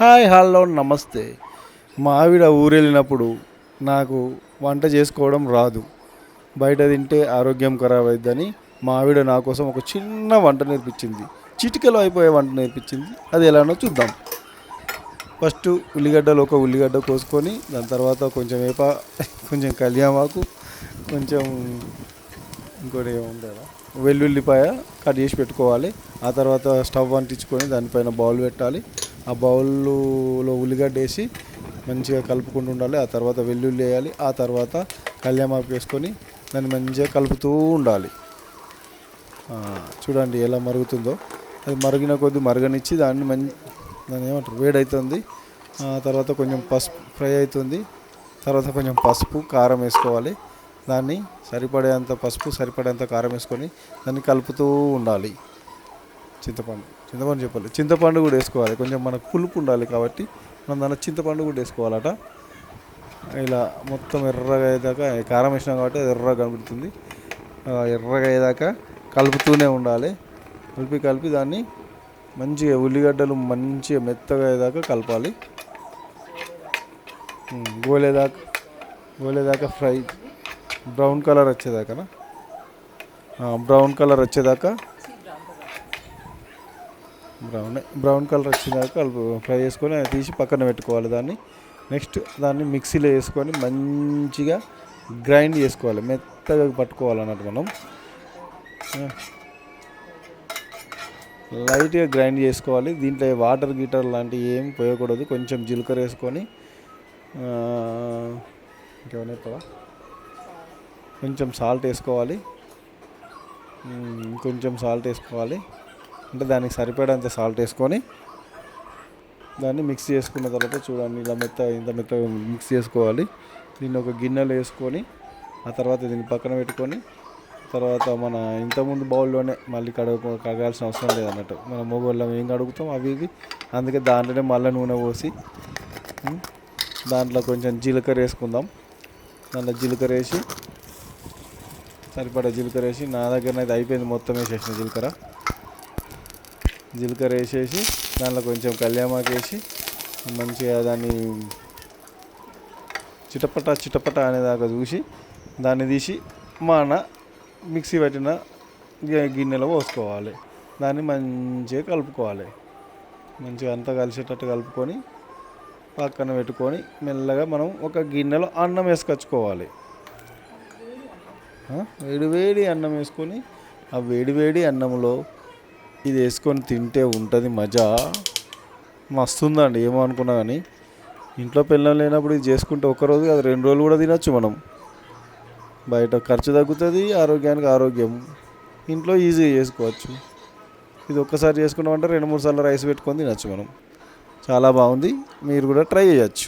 Hi hello నమస్తే. మా ఆవిడ ఊరెళ్ళినప్పుడు నాకు వంట చేసుకోవడం రాదు. బయట తింటే ఆరోగ్యం ఖరాబ్ అవుతుందని మా ఆవిడ నా కోసం ఒక చిన్న వంట నేర్పించింది. చిటికలో అయిపోయే వంట నేర్పించింది. అది ఎలానో చూద్దాం. ఫస్ట్ ఉల్లిగడ్డలు ఒక ఉల్లిగడ్డ కోసుకొని దాని తర్వాత కొంచెం వేప కొంచెం కళ్యామాకు కొంచెం ఇంకోటి ఏముంటుందా వెల్లుల్లిపాయ కట్ చేసి పెట్టుకోవాలి. ఆ తర్వాత స్టవ్ అంటించుకొని దానిపైన బౌల్ పెట్టాలి. ఆ బౌల్లో ఉల్లిగడ్డ వేసి మంచిగా కలుపుకుంటూ ఉండాలి. ఆ తర్వాత వెల్లుల్లి వేయాలి. ఆ తర్వాత కళ్యామాకు వేసుకొని దాన్ని మంచిగా కలుపుతూ ఉండాలి. చూడండి ఎలా మరుగుతుందో. అది మరిగిన కొద్ది మరగనిచ్చి దాన్ని మంచి దాన్ని ఏమంటారు? వేడవుతుంది ఆ తర్వాత కొంచెం పసుపు ఫ్రై అవుతుంది. తర్వాత కొంచెం పసుపు కారం వేసుకోవాలి. దాన్ని సరిపడేంత పసుపు సరిపడేంత కారం వేసుకొని దాన్ని కలుపుతూ ఉండాలి. చింతపండు. చింతపండు చెప్పాలి. చింతపండు కూడా వేసుకోవాలి. కొంచెం మనకు పులుపు ఉండాలి కాబట్టి మనం దాంట్లో చింతపండు కూడా వేసుకోవాలట. ఇలా మొత్తం ఎర్రగా అయ్యేదాకా కారం వేసినాం కాబట్టి అది ఎర్రగా కనబడుతుంది ఎర్రగా అయ్యేదాకా కలుపుతూనే ఉండాలి. కలిపి కలిపి దాన్ని మంచిగా ఉల్లిగడ్డలు మంచిగా మెత్తగా అయ్యేదాకా కలపాలి. గోలేదాకా గోలేదాకా ఫ్రై బ్రౌన్ కలర్ వచ్చేదాకా బ్రౌన్ కలర్ వచ్చేదాకా బ్రౌన్ బ్రౌన్ కలర్ వచ్చినాక ఫ్రై చేసుకొని తీసి పక్కన పెట్టుకోవాలి దాన్ని. నెక్స్ట్ దాన్ని మిక్సీలో వేసుకొని మంచిగా గ్రైండ్ చేసుకోవాలి మెత్తగా పట్టుకోవాలి అన్నట్టు మనం. లైట్గా గ్రైండ్ చేసుకోవాలి. దీంట్లో వాటర్ గీటర్ లాంటివి ఏం పోయకూడదు. కొంచెం జీలకర్ర వేసుకొని ఇంకేమైనా కొంచెం సాల్ట్ వేసుకోవాలి. కొంచెం సాల్ట్ వేసుకోవాలి. అంటే దానికి సరిపడేంత సాల్ట్ వేసుకొని దాన్ని మిక్స్ చేసుకున్న తర్వాత చూడండి ఇలా మెత్త ఇంత మెత్త మిక్స్ చేసుకోవాలి. దీన్ని ఒక గిన్నెలో వేసుకొని ఆ తర్వాత దీన్ని పక్కన పెట్టుకొని తర్వాత మన ఇంతకుముందు బౌల్లోనే మళ్ళీ కడుగు కడగాల్సిన అవసరం లేదన్నట్టు మన మొగోళ్ళం ఏం కడుగుతాం అవి ఇవి. అందుకే దాంట్లోనే మళ్ళీ నూనె పోసి దాంట్లో కొంచెం జీలకర్ర వేసుకుందాం. దాంట్లో జీలకర్ర వేసి సరిపడా జీలకర్ర వేసి నా దగ్గర అయితే అయిపోయింది మొత్తం వేసేసిన జీలకర్ర. జీలకర్ర వేసేసి దాంట్లో కొంచెం కళ్యామాకు వేసి మంచిగా దాన్ని చిటపట చిటపట అనేదాకా చూసి దాన్ని తీసి మన మిక్సీ పెట్టిన గిన్నెలో పోసుకోవాలి. దాన్ని మంచిగా కలుపుకోవాలి. మంచిగా అంతా కలిసేటట్టు కలుపుకొని పక్కన పెట్టుకొని మెల్లగా మనం ఒక గిన్నెలో అన్నం వేసుకొచ్చుకోవాలి. వేడివేడి అన్నం వేసుకొని ఆ వేడివేడి అన్నంలో ఇది వేసుకొని తింటే ఉంటుంది మజా. మస్తుందండి ఏమో అనుకున్నా కానీ ఇంట్లో పిల్లలు లేనప్పుడు ఇది చేసుకుంటే ఒకరోజు అది రెండు రోజులు కూడా తినొచ్చు మనం. బయట ఖర్చు తగ్గుతుంది ఆరోగ్యానికి ఆరోగ్యం. ఇంట్లో ఈజీగా చేసుకోవచ్చు. ఇది ఒక్కసారి చేసుకున్నామంటే రెండు మూడు సార్లు రైస్ పెట్టుకొని తినొచ్చు మనం. చాలా బాగుంది మీరు కూడా ట్రై చేయొచ్చు.